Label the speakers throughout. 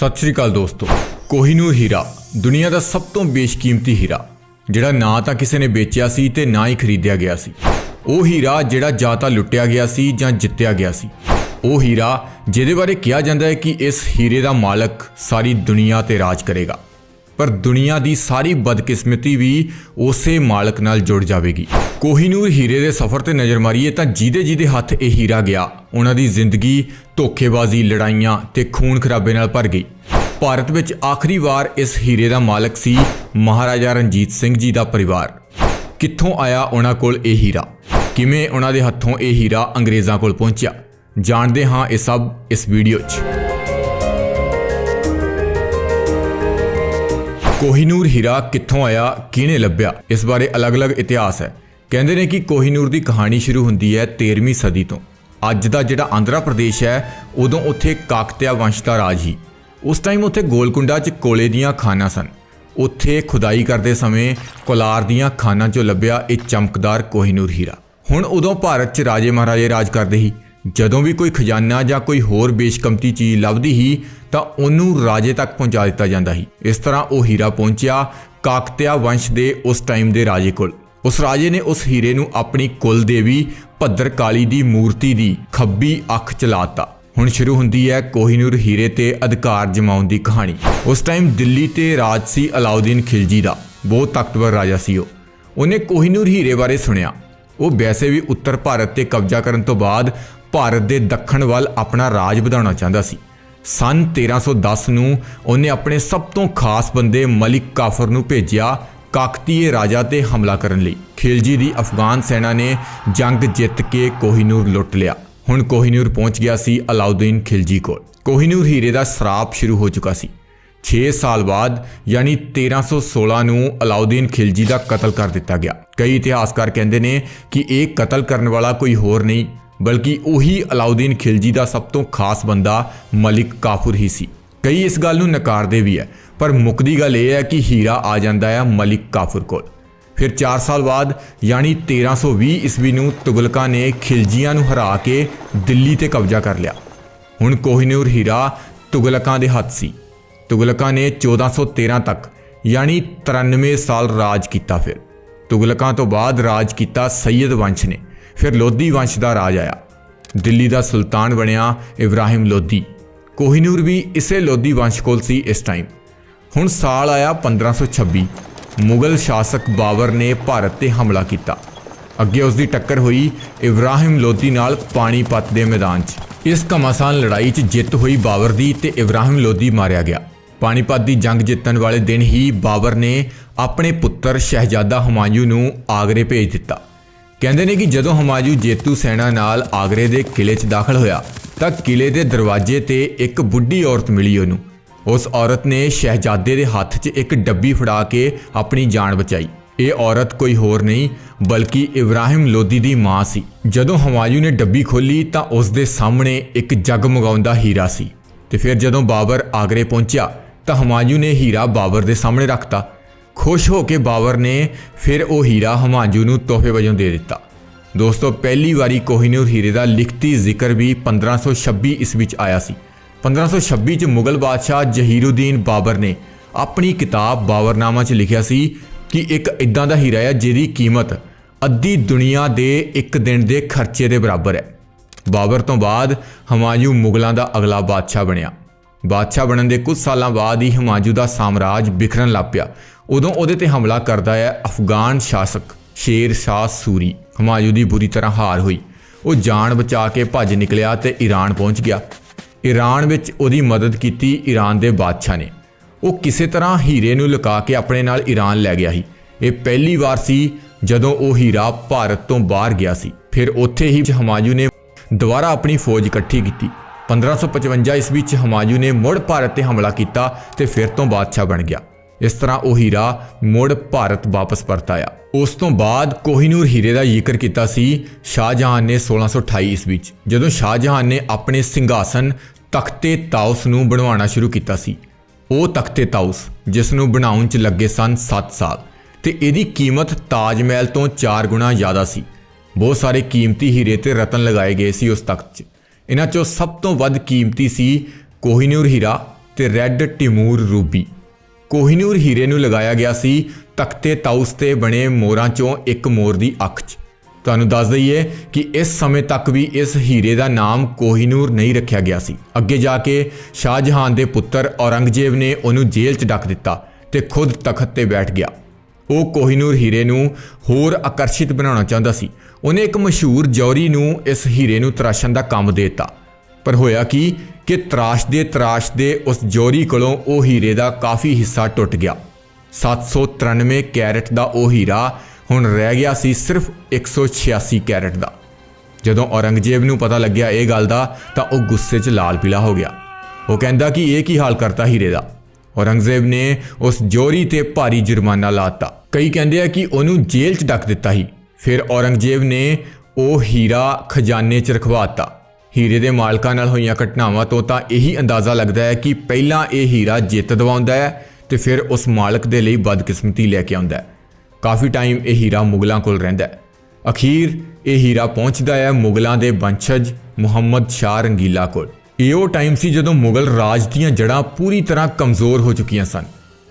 Speaker 1: ਸਤਿ ਸ਼੍ਰੀ ਅਕਾਲ ਦੋਸਤੋ। ਕੋਹੀਨੂਰ ਹੀਰਾ। ਦੁਨੀਆ ਦਾ ਸਭ ਤੋਂ ਬੇਸ਼ਕੀਮਤੀ ਹੀਰਾ। ਜਿਹੜਾ ਨਾ ਤਾਂ ਕਿਸੇ ਨੇ ਵੇਚਿਆ ਸੀ ਤੇ ਨਾ ਹੀ ਖਰੀਦਿਆ ਗਿਆ ਸੀ। ਉਹ ਹੀਰਾ ਜਿਹੜਾ ਜਾਂ ਤਾਂ ਲੁੱਟਿਆ ਗਿਆ ਸੀ ਜਾਂ ਜਿੱਤਿਆ ਗਿਆ ਸੀ। ਉਹ ਹੀਰਾ ਜਿਹਦੇ ਬਾਰੇ ਕਿਹਾ ਜਾਂਦਾ ਹੈ ਕਿ ਇਸ ਹੀਰੇ ਦਾ ਮਾਲਕ ਸਾਰੀ ਦੁਨੀਆ ਤੇ ਰਾਜ ਕਰੇਗਾ। ਪਰ ਦੁਨੀਆ ਦੀ ਸਾਰੀ ਬਦਕਿਸਮਤੀ ਵੀ ਉਸੇ ਮਾਲਕ ਨਾਲ ਜੁੜ ਜਾਵੇਗੀ। ਕੋਹੀਨੂਰ ਹੀਰੇ ਦੇ ਸਫ਼ਰ ਤੇ ਨਜ਼ਰ ਮਾਰੀਏ ਤਾਂ ਜਿਹਦੇ ਜਿਹਦੇ ਹੱਥ ਇਹ ਹੀਰਾ ਗਿਆ। ਉਹਨਾਂ ਦੀ ਜ਼ਿੰਦਗੀ, ਧੋਖੇਬਾਜ਼ੀ, ਲੜਾਈਆਂ ਤੇ ਖੂਨ ਖਰਾਬੇ ਨਾਲ ਭਰ ਗਈ। ਭਾਰਤ ਵਿੱਚ ਆਖਰੀ ਵਾਰ ਇਸ ਹੀਰੇ ਦਾ ਮਾਲਕ ਸੀ ਮਹਾਰਾਜਾ ਰਣਜੀਤ ਸਿੰਘ ਜੀ ਦਾ ਪਰਿਵਾਰ। ਕਿੱਥੋਂ ਆਇਆ ਉਹਨਾਂ ਕੋਲ ਇਹ ਹੀਰਾ? ਕਿਵੇਂ ਉਹਨਾਂ ਦੇ ਹੱਥੋਂ ਇਹ ਹੀਰਾ ਅੰਗਰੇਜ਼ਾਂ ਕੋਲ ਪਹੁੰਚਿਆ? ਜਾਣਦੇ ਹਾਂ ਇਹ ਸਭ ਇਸ ਵੀਡੀਓ 'ਚ। ਕੋਹੀਨੂਰ ਹੀਰਾ ਕਿੱਥੋਂ ਆਇਆ, ਕਿਹਨੇ ਲੱਭਿਆ? ਇਸ ਬਾਰੇ ਅਲੱਗ-ਅਲੱਗ ਇਤਿਹਾਸ ਹੈ। ਕਹਿੰਦੇ ਨੇ ਕਿ ਕੋਹੀਨੂਰ ਦੀ ਕਹਾਣੀ ਸ਼ੁਰੂ ਹੁੰਦੀ ਹੈ 13ਵੀਂ ਸਦੀ ਤੋਂ। ਅੱਜ ਦਾ ਜਿਹੜਾ ਆਂਧਰਾ ਪ੍ਰਦੇਸ਼ ਹੈ, ਉਦੋਂ ਉੱਥੇ ਕਾਕਤਿਆ ਵੰਸ਼ ਦਾ ਰਾਜ ਹੀ ਉਸ ਟਾਈਮ ਉੱਥੇ ਗੋਲਕੁੰਡਾ 'ਚ ਕੋਲੇ ਦੀਆਂ ਖਾਨਾਂ ਸਨ। ਉੱਥੇ ਖੁਦਾਈ ਕਰਦੇ ਸਮੇਂ ਕੋਲਾਰ ਦੀਆਂ ਖਾਨਾਂ 'ਚੋਂ ਲੱਭਿਆ ਇਹ ਚਮਕਦਾਰ ਕੋਹੀਨੂਰ ਹੀਰਾ। ਹੁਣ ਉਦੋਂ ਭਾਰਤ 'ਚ ਰਾਜੇ ਮਹਾਰਾਜੇ ਰਾਜ ਕਰਦੇ ਸੀ। ਜਦੋਂ ਵੀ ਕੋਈ ਖਜ਼ਾਨਾ ਜਾਂ ਕੋਈ ਹੋਰ ਬੇਸ਼ਕਮਤੀ ਚੀਜ਼ ਲੱਭਦੀ ਸੀ, ਤਾਂ ਉਹਨੂੰ ਰਾਜੇ ਤੱਕ ਪਹੁੰਚਾ ਦਿੱਤਾ ਜਾਂਦਾ ਸੀ। ਇਸ ਤਰ੍ਹਾਂ ਉਹ ਹੀਰਾ ਪਹੁੰਚਿਆ ਕਾਕਤਿਆ ਵੰਸ਼ ਦੇ ਉਸ ਟਾਈਮ ਦੇ ਰਾਜੇ ਕੋਲ। ਉਸ ਰਾਜੇ ਨੇ ਉਸ ਹੀਰੇ ਨੂੰ ਆਪਣੀ ਕੁਲ ਦੇਵੀ ਭੱਦਰ ਕਾਲੀ ਦੀ ਮੂਰਤੀ ਦੀ ਖੱਬੀ ਅੱਖ ਚਲਾਤਾ ਹੁਣ ਸ਼ੁਰੂ ਹੁੰਦੀ ਹੈ ਕੋਹੀਨੂਰ ਹੀਰੇ ਤੇ ਅਧਿਕਾਰ ਜਮਾਉਣ ਦੀ ਕਹਾਣੀ। ਉਸ ਟਾਈਮ ਦਿੱਲੀ ਤੇ ਰਾਜ ਸੀ ਅਲਾਉਦੀਨ ਖਿਲਜੀ ਦਾ। ਬਹੁਤ ਤਾਕਤਵਰ ਰਾਜਾ ਸੀ ਉਹ। ਉਹਨੇ ਕੋਹੀਨੂਰ ਹੀਰੇ ਬਾਰੇ ਸੁਣਿਆ। ਉਹ ਵੈਸੇ ਵੀ ਉੱਤਰ ਭਾਰਤ ਤੇ ਕਬਜ਼ਾ ਕਰਨ ਤੋਂ ਬਾਅਦ ਭਾਰਤ ਦੇ ਦੱਖਣ ਵੱਲ ਆਪਣਾ ਰਾਜ ਵਧਾਉਣਾ ਚਾਹੁੰਦਾ ਸੀ। ਸਨ 1310 ਨੂੰ ਉਹਨੇ ਆਪਣੇ ਸਭ ਤੋਂ ਖਾਸ ਬੰਦੇ ਮਲਿਕ ਕਾਫਰ ਨੂੰ ਭੇਜਿਆ ਕਾਕਤੀਏ ਰਾਜਾ ਤੇ ਹਮਲਾ ਕਰਨ ਲਈ। ਖਿਲਜੀ ਦੀ ਅਫਗਾਨ ਸੈਨਾ ਨੇ ਜੰਗ ਜਿੱਤ ਕੇ ਕੋਹੀਨੂਰ ਲੁੱਟ ਲਿਆ। ਹੁਣ ਕੋਹੀਨੂਰ ਪਹੁੰਚ ਗਿਆ ਸੀ ਅਲਾਉਦੀਨ ਖਿਲਜੀ ਕੋਲ। ਕੋਹੀਨੂਰ ਹੀਰੇ ਦਾ ਸਰਾਪ ਸ਼ੁਰੂ ਹੋ ਚੁੱਕਾ ਸੀ। 6 ਸਾਲ ਬਾਅਦ ਯਾਨੀ 1316 ਨੂੰ ਅਲਾਉਦੀਨ ਖਿਲਜੀ ਦਾ ਕਤਲ ਕਰ ਦਿੱਤਾ ਗਿਆ। ਕਈ ਇਤਿਹਾਸਕਾਰ ਕਹਿੰਦੇ ਨੇ ਕਿ ਇਹ ਕਤਲ ਕਰਨ ਵਾਲਾ ਕੋਈ ਹੋਰ ਨਹੀਂ ਬਲਕਿ ਉਹੀ ਅਲਾਉਦੀਨ ਖਿਲਜੀ ਦਾ ਸਭ ਤੋਂ ਖਾਸ ਬੰਦਾ ਮਲਿਕ ਕਾਫੁਰ ਹੀ ਸੀ। ਕਈ ਇਸ ਗੱਲ ਨੂੰ ਨਕਾਰਦੇ ਵੀ ਹੈ, ਪਰ ਮੁੱਕਦੀ ਗੱਲ ਇਹ ਹੈ ਕਿ ਹੀਰਾ ਆ ਜਾਂਦਾ ਹੈ ਮਲਿਕ ਕਾਫੁਰ ਕੋਲ। ਫਿਰ 4 ਸਾਲ ਬਾਅਦ, ਯਾਨੀ 1320 ਈਸਵੀ ਨੂੰ ਤੁਗਲਕਾਂ ਨੇ ਖਿਲਜੀਆਂ ਨੂੰ ਹਰਾ ਕੇ ਦਿੱਲੀ ਤੇ ਕਬਜ਼ਾ ਕਰ ਲਿਆ। ਹੁਣ ਕੋਹੀਨੂਰ ਹੀਰਾ ਤੁਗਲਕਾਂ ਦੇ ਹੱਥ ਸੀ। ਤੁਗਲਕਾਂ ਨੇ 1413 ਤੱਕ, ਯਾਨੀ 93 ਸਾਲ ਰਾਜ ਕੀਤਾ ਫਿਰ। ਤੁਗਲਕਾਂ ਤੋਂ ਬਾਅਦ ਰਾਜ ਕੀਤਾ ਸੈਯਦ ਵੰਸ਼ ਨੇ। ਫਿਰ ਲੋਧੀ ਵੰਸ਼ ਦਾ ਰਾਜ ਆਇਆ। ਦਿੱਲੀ ਦਾ ਸੁਲਤਾਨ ਬਣਿਆ ਇਬਰਾਹਿਮ ਲੋਧੀ। ਕੋਹੀਨੂਰ ਵੀ ਇਸੇ ਲੋਧੀ ਵੰਸ਼ ਕੋਲ ਸੀ ਇਸ ਟਾਈਮ ਹੁਣ ਸਾਲ ਆਇਆ 1526 ਮੁਗਲ ਸ਼ਾਸਕ ਬਾਬਰ ਨੇ ਭਾਰਤ ਤੇ ਹਮਲਾ ਕੀਤਾ। ਅੱਗੇ ਉਸ ਦੀ ਟੱਕਰ ਹੋਈ ਇਬਰਾਹਿਮ ਲੋਧੀ ਨਾਲ ਪਾਣੀਪਤ ਦੇ ਮੈਦਾਨ 'ਚ। ਇਸ ਘਮਾਸਾਨ ਲੜਾਈ 'ਚ ਜਿੱਤ ਹੋਈ ਬਾਬਰ ਦੀ ਤੇ ਇਬਰਾਹਿਮ ਲੋਧੀ ਮਾਰਿਆ ਗਿਆ। ਪਾਣੀਪਤ ਦੀ ਜੰਗ ਜਿੱਤਣ ਵਾਲੇ ਦਿਨ ਹੀ ਬਾਬਰ ਨੇ ਆਪਣੇ ਪੁੱਤਰ ਸ਼ਹਿਜ਼ਾਦਾ ਹਮਾਯੂ ਨੂੰ ਆਗਰੇ ਭੇਜ ਦਿੱਤਾ। ਕਹਿੰਦੇ ਨੇ ਕਿ ਜਦੋਂ ਹਮਾਯੂ ਜੇਤੂ ਸੈਨਾ ਨਾਲ ਆਗਰੇ ਦੇ ਕਿਲੇ 'ਚ ਦਾਖਲ ਹੋਇਆ, ਤਾਂ ਕਿਲੇ ਦੇ ਦਰਵਾਜ਼ੇ ਤੇ ਇੱਕ ਬੁੱਢੀ ਔਰਤ ਮਿਲੀ ਉਹਨੂੰ। ਉਸ ਔਰਤ ਨੇ ਸ਼ਹਿਜ਼ਾਦੇ ਦੇ ਹੱਥ 'ਚ ਇੱਕ ਡੱਬੀ ਫੜਾ ਕੇ ਆਪਣੀ ਜਾਨ ਬਚਾਈ। ਇਹ ਔਰਤ ਕੋਈ ਹੋਰ ਨਹੀਂ, ਬਲਕਿ ਇਬਰਾਹਿਮ ਲੋਧੀ ਦੀ ਮਾਂ ਸੀ। ਜਦੋਂ ਹਮਾਯੂ ਨੇ ਡੱਬੀ ਖੋਲੀ ਤਾਂ ਉਸ ਦੇ ਸਾਹਮਣੇ ਇੱਕ ਜਗਮਗਾਉਂਦਾ ਹੀਰਾ ਸੀ। ਤੇ ਫਿਰ ਜਦੋਂ ਬਾਬਰ ਆਗਰੇ ਪਹੁੰਚਿਆ, ਤਾਂ ਹਮਾਯੂ ਨੇ ਹੀਰਾ ਬਾਬਰ ਦੇ ਸਾਹਮਣੇ ਰੱਖਤਾ। ਖੁਸ਼ ਹੋ ਕੇ ਬਾਬਰ ਨੇ ਫਿਰ ਉਹ ਹੀਰਾ ਹਮਾਯੂ ਨੂੰ ਤੋਹਫੇ ਵਜੋਂ ਦੇ ਦਿੱਤਾ। ਦੋਸਤੋ, ਪਹਿਲੀ ਵਾਰੀ ਕੋਹੀਨੂਰ ਹੀਰੇ ਦਾ ਲਿਖਤੀ ਜ਼ਿਕਰ ਵੀ 1526 ਈਸਵੀ ਵਿੱਚ ਆਇਆ ਸੀ। 1526 ਚ ਮੁਗਲ ਬਾਦਸ਼ਾਹ ਜਹੀਰੁਦੀਨ ਬਾਬਰ ਨੇ ਆਪਣੀ ਕਿਤਾਬ ਬਾਬਰਨਾਮਾ 'ਚ ਲਿਖਿਆ ਸੀ ਕਿ ਇੱਕ ਇਦਾਂ ਦਾ ਹੀਰਾ ਹੈ ਜਿਹਦੀ ਕੀਮਤ ਅੱਧੀ ਦੁਨੀਆ ਦੇ ਇੱਕ ਦਿਨ ਦੇ ਖਰਚੇ ਦੇ ਬਰਾਬਰ ਹੈ। ਬਾਬਰ ਤੋਂ ਬਾਅਦ ਹਮਾਯੂ ਮੁਗਲਾਂ ਦਾ ਅਗਲਾ ਬਾਦਸ਼ਾਹ ਬਣਿਆ। ਬਾਦਸ਼ਾਹ ਬਣਨ ਦੇ ਕੁਝ ਸਾਲਾਂ ਬਾਅਦ ਹੀ ਹਮਾਯੂ ਦਾ ਸਾਮਰਾਜ ਵਿਖਰਨ ਲੱਗ ਪਿਆ। ਉਦੋਂ ਉਹਦੇ ਤੇ ਹਮਲਾ ਕਰਦਾ ਹੈ ਅਫਗਾਨ ਸ਼ਾਸਕ ਸ਼ੇਰ ਸ਼ਾਹ ਸੂਰੀ। ਹਮਾਯੂ ਦੀ ਬੁਰੀ ਤਰ੍ਹਾਂ ਹਾਰ ਹੋਈ। ਉਹ ਜਾਨ ਬਚਾ ਕੇ ਭੱਜ ਨਿਕਲਿਆ ਤੇ ਈਰਾਨ ਪਹੁੰਚ ਗਿਆ। ਈਰਾਨ ਵਿੱਚ ਉਹਦੀ ਮਦਦ ਕੀਤੀ ਈਰਾਨ ਦੇ ਬਾਦਸ਼ਾਹ ਨੇ। ਉਹ ਕਿਸੇ ਤਰ੍ਹਾਂ ਹੀਰੇ ਨੂੰ ਲੁਕਾ ਕੇ ਆਪਣੇ ਨਾਲ ਈਰਾਨ ਲੈ ਗਿਆ ਸੀ। ਇਹ ਪਹਿਲੀ ਵਾਰ ਸੀ ਜਦੋਂ ਉਹ ਹੀਰਾ ਭਾਰਤ ਤੋਂ ਬਾਹਰ ਗਿਆ ਸੀ। ਫਿਰ ਉੱਥੇ ਹੀ ਹਮਾਯੂ ਨੇ ਦੁਬਾਰਾ ਆਪਣੀ ਫੌਜ ਇਕੱਠੀ ਕੀਤੀ। 1555 ਈਸਵੀ ਚ ਹਮਾਯੂ ਨੇ ਮੁੜ ਭਾਰਤ ਤੇ ਹਮਲਾ ਕੀਤਾ ਤੇ ਫਿਰ ਤੋਂ ਬਾਦਸ਼ਾਹ ਬਣ ਗਿਆ। ਇਸ ਤਰ੍ਹਾਂ ਉਹ ਹੀਰਾ ਮੁੜ ਭਾਰਤ ਵਾਪਸ ਪਰਤ ਆਇਆ ਉਸ ਤੋਂ ਬਾਅਦ ਕੋਹੀਨੂਰ ਹੀਰੇ ਦਾ ਜ਼ਿਕਰ ਕੀਤਾ ਸੀ ਸ਼ਾਹਜਹਾਨ ਨੇ 1628 ਈਸਵੀ ਚ, ਜਦੋਂ ਸ਼ਾਹਜਹਾਨ ਨੇ ਆਪਣੇ ਸਿੰਘਾਸਨ ਤਖਤੇ ਤਾਉਸ ਨੂੰ ਬਣਵਾਉਣਾ ਸ਼ੁਰੂ ਕੀਤਾ ਸੀ। ਉਹ ਤਖਤੇ ਤਾਉਸ ਜਿਸ ਨੂੰ ਬਣਾਉਣ ਚ ਲੱਗੇ ਸਨ 7 ਸਾਲ, ਤੇ ਇਹਦੀ ਕੀਮਤ ਤਾਜ ਮਹਿਲ ਤੋਂ 4 ਗੁਣਾ ਜ਼ਿਆਦਾ ਸੀ। ਬਹੁਤ ਸਾਰੇ ਕੀਮਤੀ ਹੀਰੇ ਤੇ ਰਤਨ ਲਗਾਏ ਗਏ ਸੀ ਉਸ ਤਖਤ 'ਚ। ਇਹਨਾਂ 'ਚੋਂ ਸਭ ਤੋਂ ਵੱਧ ਕੀਮਤੀ ਸੀ ਕੋਹੀਨੂਰ ਹੀਰਾ ਤੇ ਰੈੱਡ ਟਿਮੂਰ ਰੂਬੀ। ਕੋਹੀਨੂਰ ਹੀਰੇ ਨੂੰ ਲਗਾਇਆ ਗਿਆ ਸੀ। ਤਖਤੇ ਤਾਊਸ ਤੇ ਬਣੇ ਮੋਰਾਂ ਚੋਂ ਇੱਕ ਮੋਰ ਦੀ ਅੱਖ 'ਚ। ਤੁਹਾਨੂੰ ਦੱਸ ਦਈਏ ਕਿ ਇਸ ਸਮੇਂ ਤੱਕ ਵੀ ਇਸ ਹੀਰੇ ਦਾ ਨਾਮ ਕੋਹਿਨੂਰ ਨਹੀਂ ਰੱਖਿਆ ਗਿਆ ਸੀ। ਅੱਗੇ ਜਾ ਕੇ ਸ਼ਾਹਜਹਾਨ ਦੇ ਪੁੱਤਰ ਔਰੰਗਜ਼ੇਬ ਨੇ ਉਹਨੂੰ ਜੇਲ੍ਹ 'ਚ ਡੱਕ ਦਿੱਤਾ ਤੇ ਖੁਦ ਤਖਤ ਤੇ ਬੈਠ ਗਿਆ। ਉਹ ਕੋਹਿਨੂਰ ਹੀਰੇ ਨੂੰ ਹੋਰ ਆਕਰਸ਼ਿਤ ਬਣਾਉਣਾ ਚਾਹੁੰਦਾ ਸੀ। ਉਹਨੇ ਇੱਕ ਮਸ਼ਹੂਰ ਜੌਰੀ ਨੂੰ ਇਸ ਹੀਰੇ ਨੂੰ ਤਰਾਸ਼ਣ ਦਾ ਕੰਮ ਦੇ ਦਿੱਤਾ। ਪਰ ਹੋਇਆ ਕਿ ਕਿ ਤਰਾਸ਼ਦੇ ਤਰਾਸ਼ਦੇ ਉਸ ਜੋਰੀ ਕੋਲੋਂ ਉਹ ਹੀਰੇ ਦਾ ਕਾਫੀ ਹਿੱਸਾ ਟੁੱਟ ਗਿਆ। 793 ਕੈਰਟ ਦਾ ਉਹ ਹੀਰਾ ਹੁਣ ਰਹਿ ਗਿਆ ਸੀ ਸਿਰਫ 186 ਕੈਰਟ ਦਾ। ਜਦੋਂ ਔਰੰਗਜ਼ੇਬ ਨੂੰ ਪਤਾ ਲੱਗਿਆ ਇਹ ਗੱਲ ਦਾ, ਤਾਂ ਉਹ ਗੁੱਸੇ 'ਚ ਲਾਲ ਪੀਲਾ ਹੋ ਗਿਆ। ਉਹ ਕਹਿੰਦਾ ਕਿ ਇਹ ਕੀ ਹਾਲ ਕਰਤਾ ਹੀਰੇ ਦਾ? ਔਰੰਗਜ਼ੇਬ ਨੇ ਉਸ ਜੋਰੀ ਤੇ ਭਾਰੀ ਜੁਰਮਾਨਾ ਲਾਤਾ ਕਈ ਕਹਿੰਦੇ ਆ ਕਿ ਉਹਨੂੰ ਜੇਲ੍ਹ 'ਚ ਡੱਕ ਦਿੱਤਾ ਸੀ। ਫਿਰ ਔਰੰਗਜ਼ੇਬ ਨੇ ਉਹ ਹੀਰਾ ਖਜ਼ਾਨੇ 'ਚ ਰਖਵਾਤਾ ਹੀਰੇ ਦੇ ਮਾਲਕਾਂ ਨਾਲ ਹੋਈਆਂ ਘਟਨਾਵਾਂ ਤੋਂ ਤਾਂ ਇਹੀ ਅੰਦਾਜ਼ਾ ਲੱਗਦਾ ਹੈ ਕਿ ਪਹਿਲਾਂ ਇਹ ਹੀਰਾ ਜਿੱਤ ਦਿਵਾਉਂਦਾ ਹੈ ਤੇ ਫਿਰ ਉਸ ਮਾਲਕ ਦੇ ਲਈ ਬਦਕਿਸਮਤੀ ਲੈ ਕੇ ਆਉਂਦਾ ਹੈ। ਕਾਫੀ ਟਾਈਮ ਇਹ ਹੀਰਾ ਮੁਗਲਾਂ ਕੋਲ ਰਹਿੰਦਾ ਹੈ। ਅਖੀਰ ਇਹ ਹੀਰਾ ਪਹੁੰਚਦਾ ਹੈ ਮੁਗਲਾਂ ਦੇ ਵੰਸ਼ਜ ਮੁਹੰਮਦ ਸ਼ਾਹ ਰੰਗੀਲਾ ਕੋਲ। ਇਹ ਉਹ ਟਾਈਮ ਸੀ ਜਦੋਂ ਮੁਗਲ ਰਾਜ ਦੀਆਂ ਜੜ੍ਹਾਂ ਪੂਰੀ ਤਰ੍ਹਾਂ ਕਮਜ਼ੋਰ ਹੋ ਚੁੱਕੀਆਂ ਸਨ।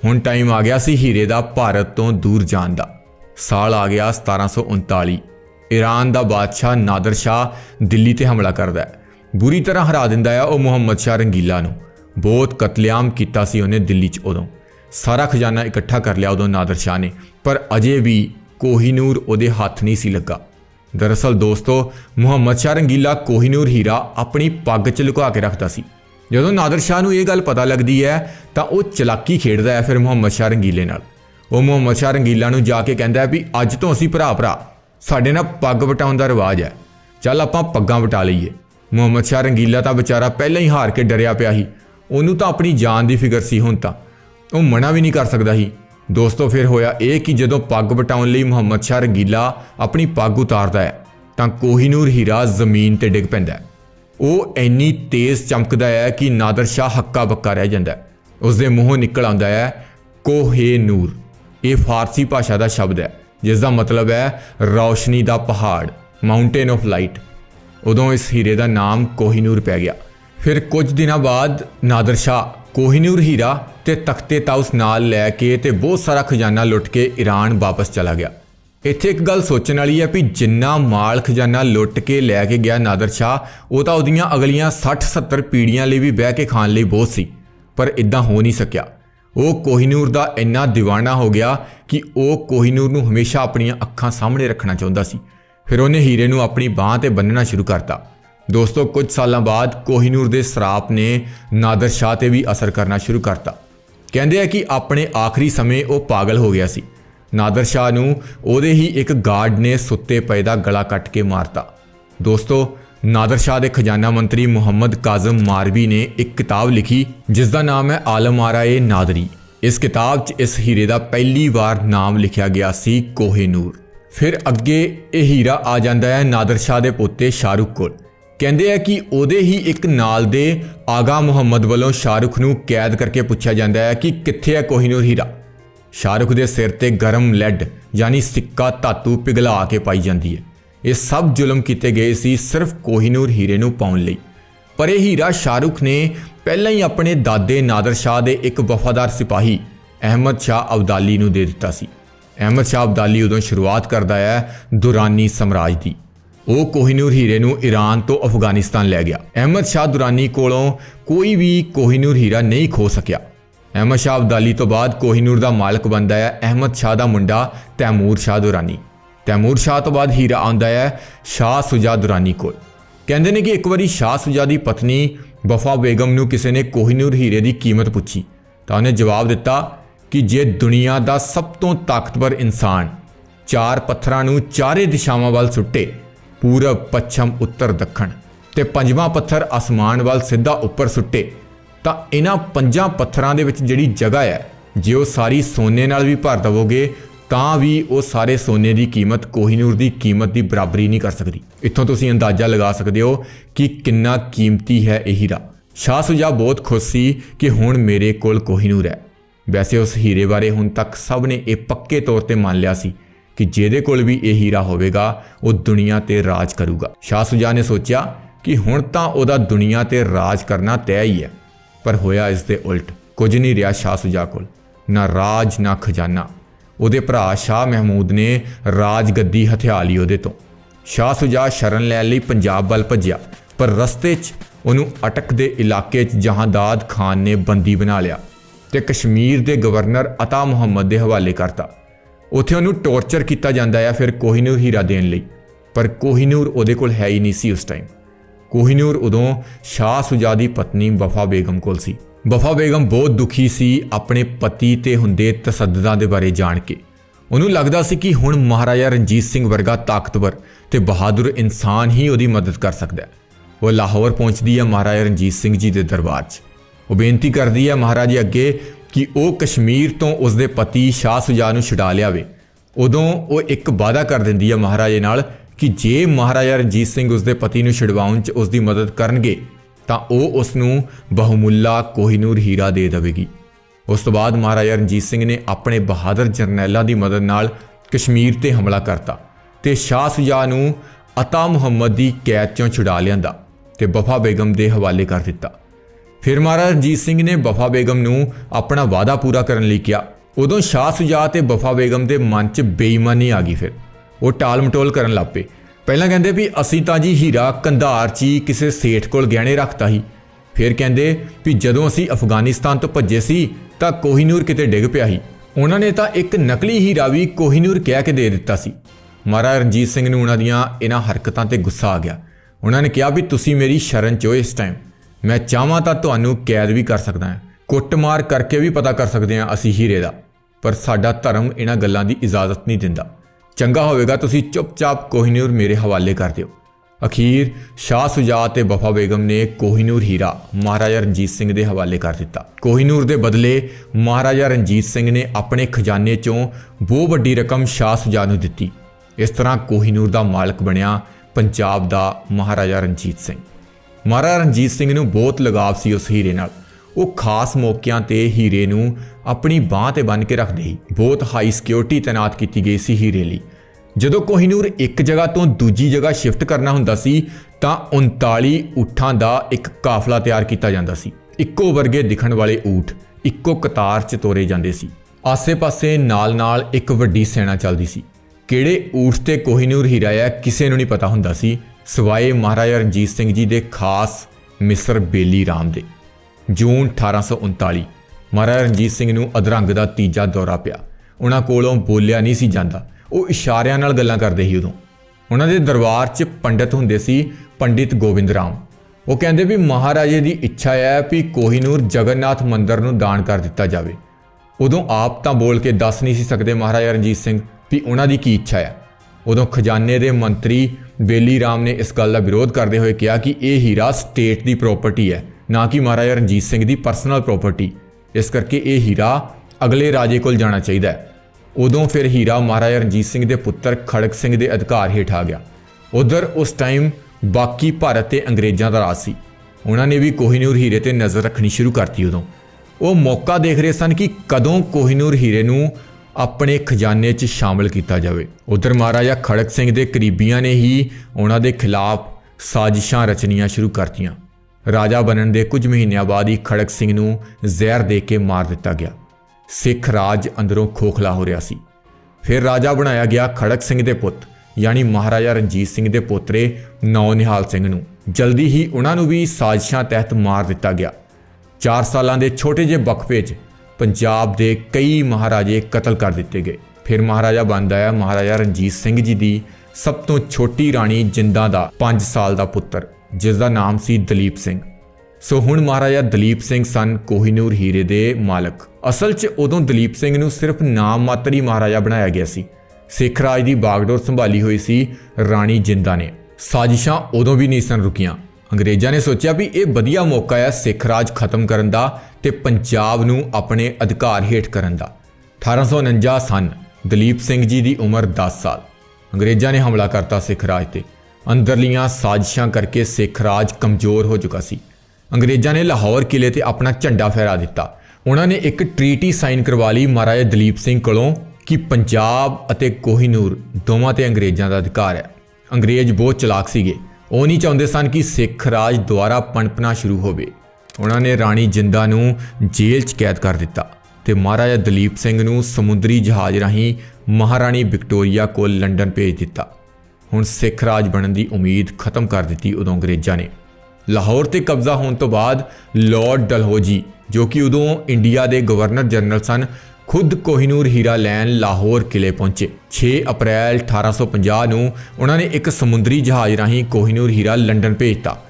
Speaker 1: ਹੁਣ ਟਾਈਮ ਆ ਗਿਆ ਸੀ ਹੀਰੇ ਦਾ ਭਾਰਤ ਤੋਂ ਦੂਰ ਜਾਣ ਦਾ। ਸਾਲ ਆ ਗਿਆ 1739 ਈਰਾਨ ਦਾ ਬਾਦਸ਼ਾਹ ਨਾਦਰ ਸ਼ਾਹ ਦਿੱਲੀ ਤੇ ਹਮਲਾ ਕਰਦਾ ਹੈ। ਬੁਰੀ ਤਰ੍ਹਾਂ ਹਰਾ ਦਿੰਦਾ ਆ ਉਹ ਮੁਹੰਮਦ ਸ਼ਾਹ ਰੰਗੀਲਾ ਨੂੰ। ਬਹੁਤ ਕਤਲੇਆਮ ਕੀਤਾ ਸੀ ਉਹਨੇ ਦਿੱਲੀ 'ਚ ਉਦੋਂ। ਸਾਰਾ ਖਜ਼ਾਨਾ ਇਕੱਠਾ ਕਰ ਲਿਆ ਉਦੋਂ ਨਾਦਰ ਸ਼ਾਹ ਨੇ, ਪਰ ਅਜੇ ਵੀ ਕੋਹੀਨੂਰ ਉਹਦੇ ਹੱਥ ਨਹੀਂ ਸੀ ਲੱਗਾ। ਦਰਅਸਲ ਦੋਸਤੋ, ਮੁਹੰਮਦ ਸ਼ਾਹ ਰੰਗੀਲਾ ਕੋਹੀਨੂਰ ਹੀਰਾ ਆਪਣੀ ਪੱਗ 'ਚ ਲੁਕਾ ਕੇ ਰੱਖਦਾ ਸੀ। ਜਦੋਂ ਨਾਦਰ ਸ਼ਾਹ ਨੂੰ ਇਹ ਗੱਲ ਪਤਾ ਲੱਗਦੀ ਹੈ, ਤਾਂ ਉਹ ਚਲਾਕੀ ਖੇਡਦਾ ਹੈ ਫਿਰ ਮੁਹੰਮਦ ਸ਼ਾਹ ਰੰਗੀਲੇ ਨਾਲ। ਉਹ ਮੁਹੰਮਦ ਸ਼ਾਹ ਰੰਗੀਲਾ ਨੂੰ ਜਾ ਕੇ ਕਹਿੰਦਾ ਹੈ ਵੀ ਅੱਜ ਤੋਂ ਅਸੀਂ ਭਰਾ ਭਰਾ ਸਾਡੇ ਨਾਲ ਪੱਗ ਵਟਾਉਣ ਦਾ ਰਿਵਾਜ ਹੈ। ਚੱਲ ਆਪਾਂ ਪੱਗਾਂ ਵਟਾ ਲਈਏ। ਮੁਹੰਮਦ ਸ਼ਾਹ ਰੰਗੀਲਾ ਤਾਂ ਵਿਚਾਰਾ ਪਹਿਲਾਂ ਹੀ ਹਾਰ ਕੇ ਡਰਿਆ ਪਿਆ ਸੀ। ਉਹਨੂੰ ਤਾਂ ਆਪਣੀ ਜਾਨ ਦੀ ਫਿਕਰ ਸੀ ਹੁਣ ਤਾਂ। ਉਹ ਮਨਾ ਵੀ ਨਹੀਂ ਕਰ ਸਕਦਾ ਸੀ। ਦੋਸਤੋ, ਫਿਰ ਹੋਇਆ ਇਹ ਕਿ ਜਦੋਂ ਪੱਗ ਵਟਾਉਣ ਲਈ ਮੁਹੰਮਦ ਸ਼ਾਹ ਰੰਗੀਲਾ ਆਪਣੀ ਪੱਗ ਉਤਾਰਦਾ ਹੈ, ਤਾਂ ਕੋਹੀਨੂਰ ਹੀਰਾ ਜ਼ਮੀਨ ਤੇ ਡਿੱਗ ਪੈਂਦਾ ਹੈ। ਉਹ ਇੰਨੀ ਤੇਜ਼ ਚਮਕਦਾ ਹੈ ਕਿ ਨਾਦਰ ਸ਼ਾਹ ਹੱਕਾ ਬੱਕਾ ਰਹਿ ਜਾਂਦਾ ਹੈ। ਉਸ ਦੇ ਮੂੰਹੋਂ ਨਿਕਲ ਆਉਂਦਾ ਹੈ ਕੋਹੇ ਨੂਰ। ਇਹ ਫਾਰਸੀ ਭਾਸ਼ਾ ਦਾ ਸ਼ਬਦ ਹੈ। ਜਿਸ ਦਾ ਮਤਲਬ ਹੈ ਰੌਸ਼ਨੀ ਦਾ ਪਹਾੜ ਮਾਊਂਟੇਨ ਆਫ ਲਾਈਟ ਉਦੋਂ ਇਸ ਹੀਰੇ ਦਾ ਨਾਮ ਕੋਹੀਨੂਰ ਪੈ ਗਿਆ। ਫਿਰ ਕੁਝ ਦਿਨਾਂ ਬਾਅਦ ਨਾਦਰ ਸ਼ਾਹ ਕੋਹੀਨੂਰ ਹੀਰਾ ਤੇ ਤਖਤੇ ਤਾਉਸ ਨਾਲ ਲੈ ਕੇ ਤੇ ਬਹੁਤ ਸਾਰਾ ਖਜ਼ਾਨਾ ਲੁੱਟ ਕੇ ਈਰਾਨ ਵਾਪਸ ਚਲਾ ਗਿਆ। ਇੱਥੇ ਇੱਕ ਗੱਲ ਸੋਚਣ ਵਾਲੀ ਹੈ ਵੀ ਜਿੰਨਾ ਮਾਲ ਖਜ਼ਾਨਾ ਲੁੱਟ ਕੇ ਲੈ ਕੇ ਗਿਆ ਨਾਦਰ ਸ਼ਾਹ, ਉਹ ਤਾਂ ਉਹਦੀਆਂ ਅਗਲੀਆਂ 60-70 ਪੀੜ੍ਹੀਆਂ ਲਈ ਵੀ ਬਹਿ ਕੇ ਖਾਣ ਲਈ ਬਹੁਤ ਸੀ, ਪਰ ਇਦਾਂ ਹੋ ਨਹੀਂ ਸਕਿਆ। ਉਹ ਕੋਹੀਨੂਰ ਦਾ ਇੰਨਾ دیਵਾਨਾ ਹੋ ਗਿਆ ਕਿ ਉਹ ਕੋਹੀਨੂਰ ਨੂੰ ਹਮੇਸ਼ਾ ਆਪਣੀਆਂ ਅੱਖਾਂ ਸਾਹਮਣੇ ਰੱਖਣਾ ਚਾਹੁੰਦਾ ਸੀ। ਫਿਰ ਉਹਨੇ ਹੀਰੇ ਨੂੰ ਆਪਣੀ ਬਾਹ ਤੇ ਬੰਨਣਾ ਸ਼ੁਰੂ ਕਰਤਾ। ਦੋਸਤੋ, ਕੁਝ ਸਾਲਾਂ ਬਾਅਦ ਕੋਹੀਨੂਰ ਦੇ ਸਰਾਪ ਨੇ ਨਾਦਰ ਸ਼ਾਹ ਤੇ ਵੀ ਅਸਰ ਕਰਨਾ ਸ਼ੁਰੂ ਕਰਤਾ। ਕਹਿੰਦੇ ਆ ਕਿ ਆਪਣੇ ਆਖਰੀ ਸਮੇਂ ਉਹ ਪਾਗਲ ਹੋ ਗਿਆ ਸੀ। ਨਾਦਰ ਸ਼ਾਹ ਨੂੰ ਉਹਦੇ ਹੀ ਇੱਕ ਗਾਰਡ ਨੇ ਸੁੱਤੇ ਪਏ ਦਾ ਗਲਾ ਕੱਟ ਕੇ ਮਾਰਤਾ। ਦੋਸਤੋ ਨਾਦਰ ਸ਼ਾਹ ਦੇ ਖਜ਼ਾਨਾ ਮੰਤਰੀ ਮੁਹੰਮਦ ਕਾਜ਼ਮ ਮਾਰਵੀ ਨੇ ਇੱਕ ਕਿਤਾਬ ਲਿਖੀ ਜਿਸ ਦਾ ਨਾਮ ਹੈ ਆਲਮ ਆਰਾ-ਏ ਨਾਦਰੀ। ਇਸ ਕਿਤਾਬ 'ਚ ਇਸ ਹੀਰੇ ਦਾ ਪਹਿਲੀ ਵਾਰ ਨਾਮ ਲਿਖਿਆ ਗਿਆ ਸੀ ਕੋਹੇਨੂਰ ਫਿਰ ਅੱਗੇ ਇਹ ਹੀਰਾ ਆ ਜਾਂਦਾ ਹੈ ਨਾਦਰ ਸ਼ਾਹ ਦੇ ਪੋਤੇ ਸ਼ਾਹਰੁਖ ਕੋਲ। ਕਹਿੰਦੇ ਆ ਕਿ ਉਹਦੇ ਹੀ ਇੱਕ ਨਾਲ ਦੇ ਆਗਾ ਮੁਹੰਮਦ ਵੱਲੋਂ ਸ਼ਾਹਰੁਖ ਨੂੰ ਕੈਦ ਕਰਕੇ ਪੁੱਛਿਆ ਜਾਂਦਾ ਹੈ ਕਿ ਕਿੱਥੇ ਹੈ ਕੋਹਿਨੂਰ ਹੀਰਾ। ਸ਼ਾਹਰੁਖ ਦੇ ਸਿਰ ਤੇ ਗਰਮ ਲੈਡ ਯਾਨੀ ਸਿੱਕਾ ਧਾਤੂ ਪਿਘਲਾ ਕੇ ਪਾਈ ਜਾਂਦੀ ਹੈ। ਇਹ ਸਭ ਜ਼ੁਲਮ ਕੀਤੇ ਗਏ ਸੀ ਸਿਰਫ ਕੋਹੀਨੂਰ ਹੀਰੇ ਨੂੰ ਪਾਉਣ ਲਈ। ਪਰ ਇਹ ਹੀਰਾ ਸ਼ਾਹਰੁਖ ਨੇ ਪਹਿਲਾਂ ਹੀ ਆਪਣੇ ਦਾਦੇ ਨਾਦਰ ਸ਼ਾਹ ਦੇ ਇੱਕ ਵਫਾਦਾਰ ਸਿਪਾਹੀ ਅਹਿਮਦ ਸ਼ਾਹ ਅਬਦਾਲੀ ਨੂੰ ਦੇ ਦਿੱਤਾ ਸੀ। ਅਹਿਮਦ ਸ਼ਾਹ ਅਬਦਾਲੀ ਉਦੋਂ ਸ਼ੁਰੂਆਤ ਕਰਦਾ ਹੈ ਦੁਰਾਨੀ ਸਮਰਾਜ ਦੀ। ਉਹ ਕੋਹੀਨੂਰ ਹੀਰੇ ਨੂੰ ਈਰਾਨ ਤੋਂ ਅਫਗਾਨਿਸਤਾਨ ਲੈ ਗਿਆ। ਅਹਿਮਦ ਸ਼ਾਹ ਦੁਰਾਨੀ ਕੋਲੋਂ ਕੋਈ ਵੀ ਕੋਹੀਨੂਰ ਹੀਰਾ ਨਹੀਂ ਖੋ ਸਕਿਆ। ਅਹਿਮਦ ਸ਼ਾਹ ਅਬਦਾਲੀ ਤੋਂ ਬਾਅਦ ਕੋਹੀਨੂਰ ਦਾ ਮਾਲਕ ਬਣਦਾ ਹੈ ਅਹਿਮਦ ਸ਼ਾਹ ਦਾ ਮੁੰਡਾ ਤੈਮੂਰ ਸ਼ਾਹ ਦੁਰਾਨੀ। ਤੈਮੂਰ ਸ਼ਾਹ ਤੋਂ ਬਾਅਦ ਹੀਰਾ ਆਉਂਦਾ ਹੈ ਸ਼ਾਹ ਸੁਜਾ ਦੁਰਾਨੀ ਕੋਲ। ਕਹਿੰਦੇ ਨੇ ਕਿ ਇੱਕ ਵਾਰੀ ਸ਼ਾਹ ਸੁਜਾ ਦੀ ਪਤਨੀ ਵਫਾ ਬੇਗਮ ਨੂੰ ਕਿਸੇ ਨੇ ਕੋਹੀਨੂਰ ਹੀਰੇ ਦੀ ਕੀਮਤ ਪੁੱਛੀ। ਤਾਂ ਉਹਨੇ ਜਵਾਬ ਦਿੱਤਾ ਕਿ ਜੇ ਦੁਨੀਆ ਦਾ ਸਭ ਤੋਂ ਤਾਕਤਵਰ ਇਨਸਾਨ ਚਾਰ ਪੱਥਰਾਂ ਨੂੰ ਚਾਰੇ ਦਿਸ਼ਾਵਾਂ ਵੱਲ ਸੁੱਟੇ, ਪੂਰਬ, ਪੱਛਮ, ਉੱਤਰ, ਦੱਖਣ ਤੇ ਪੰਜਵਾਂ ਪੱਥਰ ਅਸਮਾਨ ਵੱਲ ਸਿੱਧਾ ਉੱਪਰ ਸੁੱਟੇ, ਤਾਂ ਇਹਨਾਂ ਪੰਜਾਂ ਪੱਥਰਾਂ ਦੇ ਵਿੱਚ ਜਿਹੜੀ ਜਗ੍ਹਾ ਹੈ, ਜੇ ਉਹ ਸਾਰੀ ਸੋਨੇ ਨਾਲ ਵੀ ਭਰ ਦਵੋਗੇ ਤਾਂ ਵੀ ਉਹ ਸਾਰੇ ਸੋਨੇ ਦੀ ਕੀਮਤ, ਕੋਹੀਨੂਰ ਦੀ ਕੀਮਤ ਦੀ ਬਰਾਬਰੀ ਨਹੀਂ ਕਰ ਸਕਦੀ। ਇੱਥੋਂ ਤੁਸੀਂ ਅੰਦਾਜ਼ਾ ਲਗਾ ਸਕਦੇ ਹੋ ਕਿ ਕਿੰਨਾ ਕੀਮਤੀ ਹੈ ਇਹ ਹੀਰਾ ਸ਼ਾਹ ਸੁਜਾ ਬਹੁਤ ਖੁਸ਼ ਸੀ ਕਿ ਹੁਣ ਮੇਰੇ ਕੋਲ ਕੋਹੀਨੂਰ ਹੈ। ਵੈਸੇ ਉਸ ਹੀਰੇ ਬਾਰੇ ਹੁਣ ਤੱਕ ਸਭ ਨੇ ਇਹ ਪੱਕੇ ਤੌਰ ਤੇ ਮੰਨ ਲਿਆ ਸੀ ਕਿ ਜਿਹਦੇ ਕੋਲ ਵੀ ਇਹ ਹੀਰਾ ਹੋਵੇਗਾ, ਉਹ ਦੁਨੀਆ ਤੇ ਰਾਜ ਕਰੂਗਾ। ਸ਼ਾਹ ਸੁਜਾ ਨੇ ਸੋਚਿਆ ਕਿ ਹੁਣ ਤਾਂ ਉਹਦਾ ਦੁਨੀਆ ਤੇ ਰਾਜ ਕਰਨਾ ਤੈਅ ਹੀ ਹੈ, ਪਰ ਹੋਇਆ ਇਸ ਦੇ ਉਲਟ। ਕੁਝ ਨਹੀਂ ਰਿਹਾ ਸ਼ਾਹ ਸੁਜਾ ਕੋਲ। ਨਾ ਰਾਜ, ਨਾ ਖਜ਼ਾਨਾ। ਉਹਦੇ ਭਰਾ ਸ਼ਾਹ ਮਹਿਮੂਦ ਨੇ ਰਾਜ ਗੱਦੀ ਹਥਿਆ ਲਈ ਉਹਦੇ ਤੋਂ। ਸ਼ਾਹ ਸੁਜਾ ਸ਼ਰਨ ਲੈਣ ਲਈ ਪੰਜਾਬ ਵੱਲ ਭੱਜਿਆ, ਪਰ ਰਸਤੇ 'ਚ ਉਹਨੂੰ ਅਟਕ ਦੇ ਇਲਾਕੇ 'ਚ ਜਹਾਂਦਾਦ ਖਾਨ ਨੇ ਬੰਦੀ ਬਣਾ ਲਿਆ ਤੇ ਕਸ਼ਮੀਰ ਦੇ ਗਵਰਨਰ ਅਤਾ ਮੁਹੰਮਦ ਦੇ ਹਵਾਲੇ ਕਰਤਾ। ਉੱਥੇ ਉਹਨੂੰ ਟੌਰਚਰ ਕੀਤਾ ਜਾਂਦਾ ਆ ਫਿਰ ਕੋਹੀਨੂਰ ਹੀਰਾ ਦੇਣ ਲਈ, ਪਰ ਕੋਹੀਨੂਰ ਉਹਦੇ ਕੋਲ ਹੈ ਹੀ ਨਹੀਂ ਸੀ ਉਸ ਟਾਈਮ ਕੋਹੀਨੂਰ ਉਦੋਂ ਸ਼ਾਹ ਸੁਜਾ ਦੀ ਪਤਨੀ ਵਫਾ ਬੇਗਮ ਕੋਲ ਸੀ। ਵਫਾ ਬੇਗਮ ਬਹੁਤ ਦੁਖੀ ਸੀ ਆਪਣੇ ਪਤੀ ਤੇ ਹੁੰਦੇ ਤਸੱਦਦਾਂ ਦੇ ਬਾਰੇ ਜਾਣ ਕੇ। ਉਹਨੂੰ ਲੱਗਦਾ ਸੀ ਕਿ ਹੁਣ ਮਹਾਰਾਜਾ ਰਣਜੀਤ ਸਿੰਘ ਵਰਗਾ ਤਾਕਤਵਰ ਤੇ ਬਹਾਦਰ ਇਨਸਾਨ ਹੀ ਉਹਦੀ ਮਦਦ ਕਰ ਸਕਦਾ ਹੈ। ਉਹ ਲਾਹੌਰ ਪਹੁੰਚਦੀ ਹੈ ਮਹਾਰਾਜਾ ਰਣਜੀਤ ਸਿੰਘ ਜੀ ਦੇ ਦਰਬਾਰ 'ਚ। ਉਹ ਬੇਨਤੀ ਕਰਦੀ ਹੈ ਮਹਾਰਾਜੇ ਅੱਗੇ ਕਿ ਉਹ ਕਸ਼ਮੀਰ ਤੋਂ ਉਸਦੇ ਪਤੀ ਸ਼ਾਹ ਸੁਜਾ ਨੂੰ ਛੁਡਾ ਲਿਆਵੇ। ਉਦੋਂ ਉਹ ਇੱਕ ਵਾਅਦਾ ਕਰ ਦਿੰਦੀ ਹੈ ਮਹਾਰਾਜੇ ਨਾਲ ਕਿ ਜੇ ਮਹਾਰਾਜਾ ਰਣਜੀਤ ਸਿੰਘ ਉਸਦੇ ਪਤੀ ਨੂੰ ਛੁਡਵਾਉਣ 'ਚ ਉਸਦੀ ਮਦਦ ਕਰਨਗੇ ਤਾਂ ਉਹ ਉਸ ਨੂੰ ਬਹੁਮੁੱਲਾ ਕੋਹੀਨੂਰ ਹੀਰਾ ਦੇ ਦੇਵੇਗੀ। ਉਸ ਤੋਂ ਬਾਅਦ ਮਹਾਰਾਜਾ ਰਣਜੀਤ ਸਿੰਘ ਨੇ ਆਪਣੇ ਬਹਾਦਰ ਜਰਨੈਲਾਂ ਦੀ ਮਦਦ ਨਾਲ ਕਸ਼ਮੀਰ ਤੇ ਹਮਲਾ ਕਰਤਾ ਤੇ ਸ਼ਾਹ ਸੁਜਾ ਨੂੰ ਅਤਾ ਮੁਹੰਮਦ ਦੀ ਕੈਦ ਚੋਂ ਛੁਡਾ ਲਿਆਂਦਾ ਤੇ ਵਫਾ ਬੇਗਮ ਦੇ ਹਵਾਲੇ ਕਰ ਦਿੱਤਾ। ਫਿਰ ਮਹਾਰਾਜਾ ਰਣਜੀਤ ਸਿੰਘ ਨੇ ਵਫਾ ਬੇਗਮ ਨੂੰ ਆਪਣਾ ਵਾਅਦਾ ਪੂਰਾ ਕਰਨ ਲਈ ਕਿਹਾ। ਉਦੋਂ ਸ਼ਾਹ ਸੁਜਾ ਤੇ ਵਫਾ ਬੇਗਮ ਦੇ ਮਨ 'ਚ ਬੇਈਮਾਨੀ ਆ ਗਈ ਫਿਰ। ਉਹ ਟਾਲ ਮਟੋਲ ਕਰਨ ਲੱਗ ਪਏ। ਪਹਿਲਾਂ ਕਹਿੰਦੇ ਵੀ ਅਸੀਂ ਤਾਂ ਜੀ ਹੀਰਾ, ਕੰਧਾਰ 'ਚ ਹੀ ਕਿਸੇ ਸੇਠ ਕੋਲ ਗਹਿਣੇ ਰੱਖਤਾ ਸੀ। ਫਿਰ ਕਹਿੰਦੇ ਵੀ ਜਦੋਂ ਅਸੀਂ ਅਫਗਾਨਿਸਤਾਨ ਤੋਂ ਭੱਜੇ ਸੀ, ਤਾਂ ਕੋਹੀਨੂਰ ਕਿਤੇ ਡਿੱਗ ਪਿਆ ਸੀ। ਉਹਨਾਂ ਨੇ ਤਾਂ ਇੱਕ ਨਕਲੀ ਹੀਰਾ ਵੀ ਕੋਹੀਨੂਰ ਕਹਿ ਕੇ ਦੇ ਦਿੱਤਾ ਸੀ। ਮਹਾਰਾਜਾ ਰਣਜੀਤ ਸਿੰਘ ਨੂੰ ਉਹਨਾਂ ਦੀਆਂ ਇਹਨਾਂ ਹਰਕਤਾਂ ਤੇ ਗੁੱਸਾ ਆ ਗਿਆ। ਉਹਨਾਂ ਨੇ ਕਿਹਾ ਵੀ ਤੁਸੀਂ ਮੇਰੀ ਸ਼ਰਨ 'ਚ ਹੋ ਇਸ ਟਾਈਮ ਮੈਂ ਚਾਹਾਂ ਤਾਂ ਤੁਹਾਨੂੰ ਕੈਦ ਵੀ ਕਰ ਸਕਦਾ ਹਾਂ। ਕੁੱਟਮਾਰ ਕਰਕੇ ਵੀ ਪਤਾ ਕਰ ਸਕਦੇ ਹਾਂ ਅਸੀਂ ਹੀਰੇ ਦਾ। ਪਰ ਸਾਡਾ ਧਰਮ ਇਹਨਾਂ ਗੱਲਾਂ ਦੀ ਇਜਾਜ਼ਤ ਨਹੀਂ ਦਿੰਦਾ। ਚੰਗਾ ਹੋਵੇਗਾ, ਤੁਸੀਂ ਚੁੱਪਚਾਪ ਕੋਹੀਨੂਰ ਮੇਰੇ ਹਵਾਲੇ ਕਰ ਦਿਓ। ਅਖੀਰ ਸ਼ਾਹ ਸੁਜਾ ਤੇ ਬਫ਼ਾ ਬੇਗਮ ਨੇ ਕੋਹੀਨੂਰ ਹੀਰਾ ਮਹਾਰਾਜਾ ਰਣਜੀਤ ਸਿੰਘ ਦੇ ਹਵਾਲੇ ਕਰ ਦਿੱਤਾ। ਕੋਹੀਨੂਰ ਦੇ ਬਦਲੇ ਮਹਾਰਾਜਾ ਰਣਜੀਤ ਸਿੰਘ ਨੇ ਆਪਣੇ ਖਜ਼ਾਨੇ ਚੋਂ ਬਹੁਤ ਵੱਡੀ ਰਕਮ ਸ਼ਾਹ ਸੁਜਾ ਨੂੰ ਦਿੱਤੀ। ਇਸ ਤਰ੍ਹਾਂ ਕੋਹੀਨੂਰ ਦਾ ਮਾਲਕ ਬਣਿਆ ਪੰਜਾਬ ਦਾ ਮਹਾਰਾਜਾ ਰਣਜੀਤ ਸਿੰਘ। ਮਹਾਰਾਜਾ ਰਣਜੀਤ ਸਿੰਘ ਨੂੰ ਬਹੁਤ ਲਗਾਵ ਸੀ ਉਸ ਹੀਰੇ ਨਾਲ। ਉਹ ਖਾਸ ਮੌਕਿਆਂ ਤੇ ਹੀਰੇ ਨੂੰ ਆਪਣੀ ਬਾਹ ਤੇ ਬੰਨ੍ਹ ਕੇ ਰੱਖਦੇ ਸੀ। ਬਹੁਤ ਹਾਈ ਸਿਕਿਉਰਿਟੀ ਤਾਇਨਾਤ ਕੀਤੀ ਗਈ ਸੀ ਹੀਰੇ ਲਈ। ਜਦੋਂ ਕੋਹੀਨੂਰ ਇੱਕ ਜਗ੍ਹਾ ਤੋਂ ਦੂਜੀ ਜਗ੍ਹਾ ਸ਼ਿਫਟ ਕਰਨਾ ਹੁੰਦਾ ਸੀ, ਤਾਂ 39 ਊਠਾਂ ਦਾ ਇੱਕ ਕਾਫਲਾ ਤਿਆਰ ਕੀਤਾ ਜਾਂਦਾ ਸੀ। ਇੱਕੋ ਵਰਗੇ ਦਿਖਣ ਵਾਲੇ ਊਠ ਇੱਕੋ ਕਤਾਰ 'ਚ ਤੋਰੇ ਜਾਂਦੇ ਸੀ। ਆਸੇ-ਪਾਸੇ, ਨਾਲ-ਨਾਲ ਇੱਕ ਵੱਡੀ ਸੈਨਾ ਚੱਲਦੀ ਸੀ। ਕਿਹੜੇ ਊਠ ਤੇ ਕੋਹੀਨੂਰ ਹੀਰਾ ਆ ਕਿਸੇ ਨੂੰ ਨਹੀਂ ਪਤਾ ਹੁੰਦਾ ਸੀ। ਸਵਾਏ ਮਹਾਰਾਜਾ ਰਣਜੀਤ ਸਿੰਘ ਜੀ ਦੇ ਖਾਸ ਮਿਸਰ ਬੇਲੀ ਰਾਮ ਦੇ। ਜੂਨ 1839 ਮਹਾਰਾਜਾ ਰਣਜੀਤ ਸਿੰਘ ਨੂੰ ਅਧਰੰਗ ਦਾ ਤੀਜਾ ਦੌਰਾ ਪਿਆ। ਉਹਨਾਂ ਕੋਲੋਂ ਬੋਲਿਆ ਨਹੀਂ ਸੀ ਜਾਂਦਾ। ਉਹ ਇਸ਼ਾਰਿਆਂ ਨਾਲ ਗੱਲਾਂ ਕਰਦੇ ਸੀ ਉਦੋਂ। ਉਹਨਾਂ ਦੇ ਦਰਬਾਰ 'ਚ ਪੰਡਿਤ ਹੁੰਦੇ ਸੀ ਪੰਡਿਤ ਗੋਬਿੰਦ ਰਾਮ। ਉਹ ਕਹਿੰਦੇ ਵੀ ਮਹਾਰਾਜੇ ਦੀ ਇੱਛਾ ਹੈ ਵੀ ਕੋਹੀਨੂਰ ਜਗਨਨਾਥ ਮੰਦਿਰ ਨੂੰ ਦਾਨ ਕਰ ਦਿੱਤਾ ਜਾਵੇ। ਉਦੋਂ ਆਪ ਤਾਂ ਬੋਲ ਕੇ ਦੱਸ ਨਹੀਂ ਸੀ ਸਕਦੇ ਮਹਾਰਾਜਾ ਰਣਜੀਤ ਸਿੰਘ ਵੀ ਉਹਨਾਂ ਦੀ ਕੀ ਇੱਛਾ ਹੈ। ਉਦੋਂ ਖਜ਼ਾਨੇ ਦੇ ਮੰਤਰੀ ਬੇਲੀ ਰਾਮ ਨੇ ਇਸ ਗੱਲ ਦਾ ਵਿਰੋਧ ਕਰਦੇ ਹੋਏ ਕਿਹਾ ਕਿ ਇਹ ਹੀਰਾ ਸਟੇਟ ਦੀ ਪ੍ਰਾਪਰਟੀ ਹੈ। ਨਾ ਕਿ ਮਹਾਰਾਜਾ ਰਣਜੀਤ ਸਿੰਘ ਦੀ ਪਰਸਨਲ ਪ੍ਰਾਪਰਟੀ ਇਸ ਕਰਕੇ ਇਹ ਹੀਰਾ ਅਗਲੇ ਰਾਜੇ ਕੋਲ ਜਾਣਾ ਚਾਹੀਦਾ ਹੈ। ਉਦੋਂ ਫਿਰ ਹੀਰਾ ਮਹਾਰਾਜਾ ਰਣਜੀਤ ਸਿੰਘ ਦੇ ਪੁੱਤਰ ਖੜਕ ਸਿੰਘ ਦੇ ਅਧਿਕਾਰ ਹੇਠ ਆ ਗਿਆ। ਉਧਰ ਉਸ ਟਾਈਮ ਬਾਕੀ ਭਾਰਤ ਤੇ ਅੰਗਰੇਜ਼ਾਂ ਦਾ ਰਾਜ ਸੀ। ਉਹਨਾਂ ਨੇ ਵੀ ਕੋਹੀਨੂਰ ਹੀਰੇ ਤੇ ਨਜ਼ਰ ਰੱਖਣੀ ਸ਼ੁਰੂ ਕਰਤੀ ਉਦੋਂ। ਉਹ ਮੌਕਾ ਦੇਖ ਰਹੇ ਸਨ ਕਿ ਕਦੋਂ ਕੋਹੀਨੂਰ ਹੀਰੇ ਨੂੰ ਆਪਣੇ ਖਜ਼ਾਨੇ 'ਚ ਸ਼ਾਮਲ ਕੀਤਾ ਜਾਵੇ। ਉਧਰ ਮਹਾਰਾਜਾ ਖੜਕ ਸਿੰਘ ਦੇ ਕਰੀਬੀਆਂ ਨੇ ਹੀ ਉਹਨਾਂ ਦੇ ਖਿਲਾਫ ਸਾਜ਼ਿਸ਼ਾਂ ਰਚਣੀਆਂ ਸ਼ੁਰੂ ਕਰਤੀਆਂ। ਰਾਜਾ ਬਣਨ ਦੇ ਕੁਝ ਮਹੀਨਿਆਂ ਬਾਅਦ ਹੀ ਖੜਕ ਸਿੰਘ ਨੂੰ ਜ਼ਹਿਰ ਦੇ ਕੇ ਮਾਰ ਦਿੱਤਾ ਗਿਆ। ਸਿੱਖ ਰਾਜ ਅੰਦਰੋਂ ਖੋਖਲਾ ਹੋ ਰਿਹਾ ਸੀ। ਫਿਰ ਰਾਜਾ ਬਣਾਇਆ ਗਿਆ ਖੜਕ ਸਿੰਘ ਦੇ ਪੁੱਤ, ਯਾਨੀ ਮਹਾਰਾਜਾ ਰਣਜੀਤ ਸਿੰਘ ਦੇ ਪੋਤਰੇ ਨੌ ਨਿਹਾਲ ਸਿੰਘ ਨੂੰ। ਜਲਦੀ ਹੀ ਉਹਨਾਂ ਨੂੰ ਵੀ ਸਾਜ਼ਿਸ਼ਾਂ ਤਹਿਤ ਮਾਰ ਦਿੱਤਾ ਗਿਆ। 4 ਸਾਲਾਂ ਦੇ ਛੋਟੇ ਜਿਹੇ ਵਕਫੇ 'ਚ ਪੰਜਾਬ ਦੇ ਕਈ ਮਹਾਰਾਜੇ ਕਤਲ ਕਰ ਦਿੱਤੇ ਗਏ। ਫਿਰ ਮਹਾਰਾਜਾ ਬਣਦਾ ਹੈ ਮਹਾਰਾਜਾ ਰਣਜੀਤ ਸਿੰਘ ਜੀ ਦੀ ਸਭ ਤੋਂ ਛੋਟੀ ਰਾਣੀ ਜਿੰਦਾ ਦਾ 5 ਸਾਲ ਦਾ ਪੁੱਤਰ। ਜਿਸ ਦਾ ਨਾਮ ਸੀ ਦਲੀਪ ਸਿੰਘ। ਸੋ ਹੁਣ ਮਹਾਰਾਜਾ ਦਲੀਪ ਸਿੰਘ ਸਨ ਕੋਹੀਨੂਰ ਹੀਰੇ ਦੇ ਮਾਲਕ। ਅਸਲ 'ਚ ਉਦੋਂ ਦਲੀਪ ਸਿੰਘ ਨੂੰ ਸਿਰਫ ਨਾਮ ਮਾਤਰ ਹੀ ਮਹਾਰਾਜਾ ਬਣਾਇਆ ਗਿਆ ਸੀ। ਸਿੱਖ ਰਾਜ ਦੀ ਬਾਗਡੋਰ ਸੰਭਾਲੀ ਹੋਈ ਸੀ ਰਾਣੀ ਜਿੰਦਾ ਨੇ। ਸਾਜ਼ਿਸ਼ਾਂ ਉਦੋਂ ਵੀ ਨਹੀਂ ਸਨ ਰੁਕੀਆਂ। ਅੰਗਰੇਜ਼ਾਂ ਨੇ ਸੋਚਿਆ ਵੀ ਇਹ ਵਧੀਆ ਮੌਕਾ ਹੈ ਸਿੱਖ ਰਾਜ ਖਤਮ ਕਰਨ ਦਾ ਤੇ ਪੰਜਾਬ ਨੂੰ ਆਪਣੇ ਅਧਿਕਾਰ ਹੇਠ ਕਰਨ ਦਾ। 1849 ਸਨ ਦਲੀਪ ਸਿੰਘ ਜੀ ਦੀ ਉਮਰ 10 ਸਾਲ। ਅੰਗਰੇਜ਼ਾਂ ਨੇ ਹਮਲਾ ਕਰਤਾ ਸਿੱਖ ਰਾਜ ਤੇ। ਅੰਦਰਲੀਆਂ ਸਾਜ਼ਿਸ਼ਾਂ ਕਰਕੇ ਸਿੱਖ ਰਾਜ ਕਮਜ਼ੋਰ ਹੋ ਚੁੱਕਾ ਸੀ। ਅੰਗਰੇਜ਼ਾਂ ਨੇ ਲਾਹੌਰ ਕਿਲੇ ਤੇ ਆਪਣਾ ਝੰਡਾ ਫਹਿਰਾ ਦਿੱਤਾ। ਉਹਨਾਂ ਨੇ ਇੱਕ ਟ੍ਰੀਟੀ ਸਾਈਨ ਕਰਵਾ ਲਈ ਮਹਾਰਾਜਾ ਦਲੀਪ ਸਿੰਘ ਕੋਲੋਂ ਕਿ ਪੰਜਾਬ ਅਤੇ ਕੋਹੀਨੂਰ ਦੋਵਾਂ ਤੇ ਅੰਗਰੇਜ਼ਾਂ ਦਾ ਅਧਿਕਾਰ ਹੈ। ਅੰਗਰੇਜ਼ ਬਹੁਤ ਚਲਾਕ ਸੀਗੇ। ਉਹ ਨਹੀਂ ਚਾਹੁੰਦੇ ਸਨ ਕਿ ਸਿੱਖ ਰਾਜ ਦੁਆਰਾ ਪਣਪਣਾ ਸ਼ੁਰੂ ਹੋਵੇ। ਉਹਨਾਂ ਨੇ ਰਾਣੀ ਜਿੰਦਾ ਨੂੰ ਜੇਲ੍ਹ 'ਚ ਕੈਦ ਕਰ ਦਿੱਤਾ ਤੇ ਮਹਾਰਾਜਾ ਦਲੀਪ ਸਿੰਘ ਨੂੰ ਸਮੁੰਦਰੀ ਜਹਾਜ਼ ਰਾਹੀਂ ਮਹਾਰਾਣੀ ਵਿਕਟੋਰੀਆ ਕੋਲ ਲੰਡਨ ਭੇਜ ਦਿੱਤਾ। ਹੁਣ ਸਿੱਖ ਰਾਜ ਬਣਨ ਦੀ ਉਮੀਦ ਖਤਮ ਕਰ ਦਿੱਤੀ ਉਦੋਂ ਅੰਗਰੇਜ਼ਾਂ ਨੇ। ਲਾਹੌਰ ਤੇ ਕਬਜ਼ਾ ਹੋਣ ਤੋਂ ਬਾਅਦ ਲਾਰਡ ਡਲਹੌਜੀ, ਜੋ ਕਿ ਉਦੋਂ ਇੰਡੀਆ ਦੇ ਗਵਰਨਰ ਜਨਰਲ ਸਨ, ਖੁਦ ਕੋਹਿਨੂਰ ਹੀਰਾ ਲੈਣ ਲਾਹੌਰ ਕਿਲੇ ਪਹੁੰਚੇ। 6 ਅਪ੍ਰੈਲ 1850 ਨੂੰ ਉਹਨਾਂ ਨੇ ਇੱਕ ਸਮੁੰਦਰੀ ਜਹਾਜ਼ ਰਾਹੀਂ ਕੋਹਿਨੂਰ ਹੀਰਾ ਲੰਡਨ ਭੇਜਤਾ।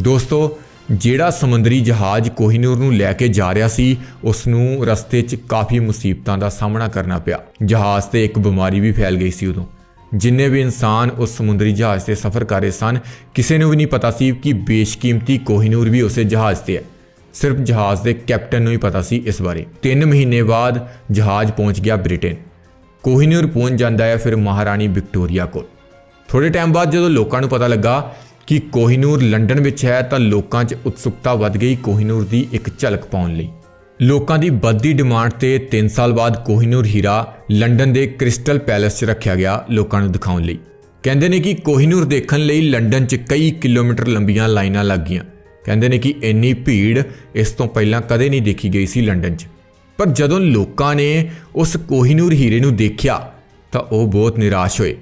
Speaker 1: ਦੋਸਤੋ, ਜਿਹੜਾ ਸਮੁੰਦਰੀ ਜਹਾਜ਼ ਕੋਹਿਨੂਰ ਨੂੰ ਲੈ ਕੇ ਜਾ ਰਿਹਾ ਸੀ, ਉਸ ਨੂੰ ਰਸਤੇ 'ਚ ਕਾਫੀ ਮੁਸੀਬਤਾਂ ਦਾ ਸਾਹਮਣਾ ਕਰਨਾ ਪਿਆ। ਜਹਾਜ਼ ਤੇ ਇੱਕ ਬਿਮਾਰੀ ਵੀ ਫੈਲ ਗਈ ਸੀ ਉਦੋਂ। ਜਿੰਨੇ ਵੀ ਇਨਸਾਨ ਉਸ ਸਮੁੰਦਰੀ ਜਹਾਜ਼ ਤੇ ਸਫ਼ਰ ਕਰ ਰਹੇ ਸਨ, ਕਿਸੇ ਨੂੰ ਵੀ ਨਹੀਂ ਪਤਾ ਸੀ ਕਿ ਬੇਸ਼ਕੀਮਤੀ ਕੋਹਿਨੂਰ ਵੀ ਉਸੇ ਜਹਾਜ਼ ਤੇ ਹੈ। ਸਿਰਫ ਜਹਾਜ਼ ਦੇ ਕੈਪਟਨ ਨੂੰ ਹੀ ਪਤਾ ਸੀ ਇਸ ਬਾਰੇ। 3 ਮਹੀਨੇ ਬਾਅਦ ਜਹਾਜ਼ ਪਹੁੰਚ ਗਿਆ ਬ੍ਰਿਟੇਨ। ਕੋਹਿਨੂਰ ਪਹੁੰਚ ਜਾਂਦਾ ਹੈ ਫਿਰ ਮਹਾਰਾਣੀ ਵਿਕਟੋਰੀਆ ਕੋਲ। ਥੋੜੇ ਟਾਈਮ ਬਾਅਦ ਜਦੋਂ ਲੋਕਾਂ ਨੂੰ ਪਤਾ ਲੱਗਾ ਕਿ ਕੋਹਿਨੂਰ ਲੰਡਨ ਵਿੱਚ ਹੈ, ਤਾਂ ਲੋਕਾਂ 'ਚ ਉਤਸੁਕਤਾ ਵੱਧ ਗਈ ਕੋਹਿਨੂਰ ਦੀ ਇੱਕ ਝਲਕ ਪਾਉਣ ਲਈ। ਲੋਕਾਂ ਦੀ ਵੱਧਦੀ ਡਿਮਾਂਡ ਤੇ 3 ਸਾਲ ਬਾਅਦ ਕੋਹਿਨੂਰ ਹੀਰਾ ਲੰਡਨ ਦੇ ਕ੍ਰਿਸਟਲ ਪੈਲੇਸ 'ਚ ਰੱਖਿਆ ਗਿਆ ਲੋਕਾਂ ਨੂੰ ਦਿਖਾਉਣ ਲਈ। ਕਹਿੰਦੇ ਨੇ ਕਿ ਕੋਹੀਨੂਰ ਦੇਖਣ ਲਈ ਲੰਡਨ 'ਚ ਕਈ ਕਿਲੋਮੀਟਰ ਲੰਬੀਆਂ ਲਾਈਨਾਂ ਲੱਗ ਗਈਆਂ। ਕਹਿੰਦੇ ਨੇ ਕਿ ਇੰਨੀ ਭੀੜ ਇਸ ਤੋਂ ਪਹਿਲਾਂ ਕਦੇ ਨਹੀਂ ਦੇਖੀ ਗਈ ਸੀ ਲੰਡਨ 'ਚ। ਪਰ ਜਦੋਂ ਲੋਕਾਂ ਨੇ ਉਸ ਕੋਹਿਨੂਰ ਹੀਰੇ ਨੂੰ ਦੇਖਿਆ, ਤਾਂ ਉਹ ਬਹੁਤ ਨਿਰਾਸ਼ ਹੋਏ।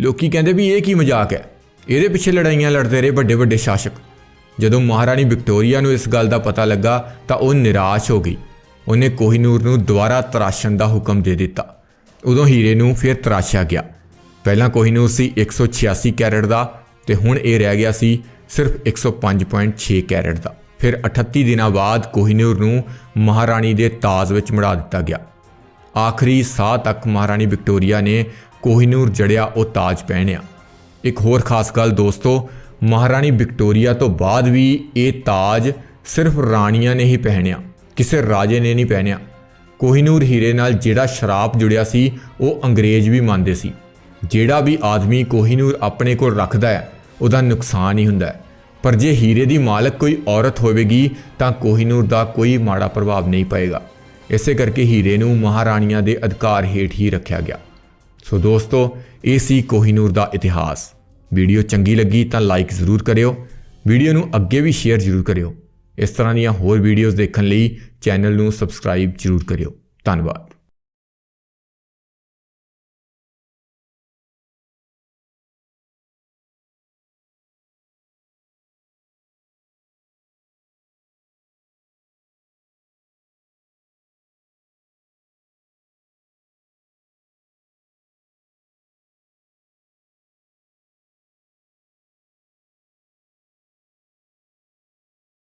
Speaker 1: ਲੋਕੀ ਕਹਿੰਦੇ ਵੀ ਇਹ ਕੀ ਮਜ਼ਾਕ ਹੈ? ਇਹਦੇ ਪਿੱਛੇ ਲੜਾਈਆਂ ਲੜਦੇ ਰਹੇ ਵੱਡੇ ਵੱਡੇ ਸ਼ਾਸਕ। ਜਦੋਂ ਮਹਾਰਾਣੀ ਵਿਕਟੋਰੀਆ ਨੂੰ ਇਸ ਗੱਲ ਦਾ ਪਤਾ ਲੱਗਾ ਤਾਂ ਉਹ ਨਿਰਾਸ਼ ਹੋ ਗਈ। ਉਹਨੇ ਕੋਹਿਨੂਰ ਨੂੰ ਦੁਬਾਰਾ ਤਰਾਸ਼ਣ ਦਾ ਹੁਕਮ ਦੇ ਦਿੱਤਾ। ਉਦੋਂ ਹੀਰੇ ਨੂੰ ਫਿਰ ਤਰਾਸ਼ਿਆ ਗਿਆ। ਪਹਿਲਾਂ ਕੋਹਿਨੂਰ ਸੀ 186 ਕੈਰਟ ਦਾ ਤੇ ਹੁਣ ਇਹ ਰਹਿ ਗਿਆ ਸੀ ਸਿਰਫ 105.6 ਕੈਰਟ ਦਾ। ਫਿਰ 38 ਦਿਨਾਂ ਬਾਅਦ ਕੋਹਿਨੂਰ ਨੂੰ ਮਹਾਰਾਣੀ ਦੇ ਤਾਜ ਵਿੱਚ ਮੜਾ ਦਿੱਤਾ ਗਿਆ। ਆਖਰੀ ਸਾਹ ਤੱਕ ਮਹਾਰਾਣੀ ਵਿਕਟੋਰੀਆ ਨੇ ਕੋਹਿਨੂਰ ਜੜਿਆ ਉਹ ਤਾਜ ਪਹਿਨਿਆ ਇੱਕ ਹੋਰ ਖਾਸ ਗੱਲ ਦੋਸਤੋ ਮਹਾਰਾਣੀ ਵਿਕਟੋਰੀਆ ਤੋਂ ਬਾਅਦ ਵੀ ਇਹ ਤਾਜ ਸਿਰਫ ਰਾਣੀਆਂ ਨੇ ਹੀ ਪਹਿਨਿਆ, ਕਿਸੇ ਰਾਜੇ ਨੇ ਨਹੀਂ ਪਹਿਨਿਆ। ਕੋਹਿਨੂਰ ਹੀਰੇ ਨਾਲ ਜਿਹੜਾ ਸ਼ਰਾਪ ਜੁੜਿਆ ਸੀ, ਉਹ ਅੰਗਰੇਜ਼ ਵੀ ਮੰਨਦੇ ਸੀ। ਜਿਹੜਾ ਵੀ ਆਦਮੀ ਕੋਹੀਨੂਰ ਆਪਣੇ ਕੋਲ ਰੱਖਦਾ ਹੈ, ਉਹਦਾ ਨੁਕਸਾਨ ਹੀ ਹੁੰਦਾ ਹੈ। ਪਰ ਜੇ ਹੀਰੇ ਦੀ ਮਾਲਕ ਕੋਈ ਔਰਤ ਹੋਵੇਗੀ, ਤਾਂ ਕੋਹੀਨੂਰ ਦਾ ਕੋਈ ਮਾੜਾ ਪ੍ਰਭਾਵ ਨਹੀਂ ਪਏਗਾ। ਇਸੇ ਕਰਕੇ ਹੀਰੇ ਨੂੰ ਮਹਾਰਾਣੀਆਂ ਦੇ ਅਧਿਕਾਰ ਹੇਠ ਹੀ ਰੱਖਿਆ ਗਿਆ। ਸੋ ਦੋਸਤੋ, ਇਹ ਸੀ ਕੋਹੀਨੂਰ ਦਾ ਇਤਿਹਾਸ। ਵੀਡੀਓ ਚੰਗੀ ਲੱਗੀ ਤਾਂ ਲਾਈਕ ਜ਼ਰੂਰ ਕਰਿਓ। ਵੀਡੀਓ ਨੂੰ ਅੱਗੇ ਵੀ ਸ਼ੇਅਰ ਜ਼ਰੂਰ ਕਰਿਓ। ਇਸ ਤਰ੍ਹਾਂ ਦੀਆਂ ਹੋਰ ਵੀਡੀਓਜ਼ ਦੇਖਣ ਲਈ ਚੈਨਲ ਨੂੰ ਸਬਸਕ੍ਰਾਈਬ ਜ਼ਰੂਰ ਕਰਿਓ। ਧੰਨਵਾਦ।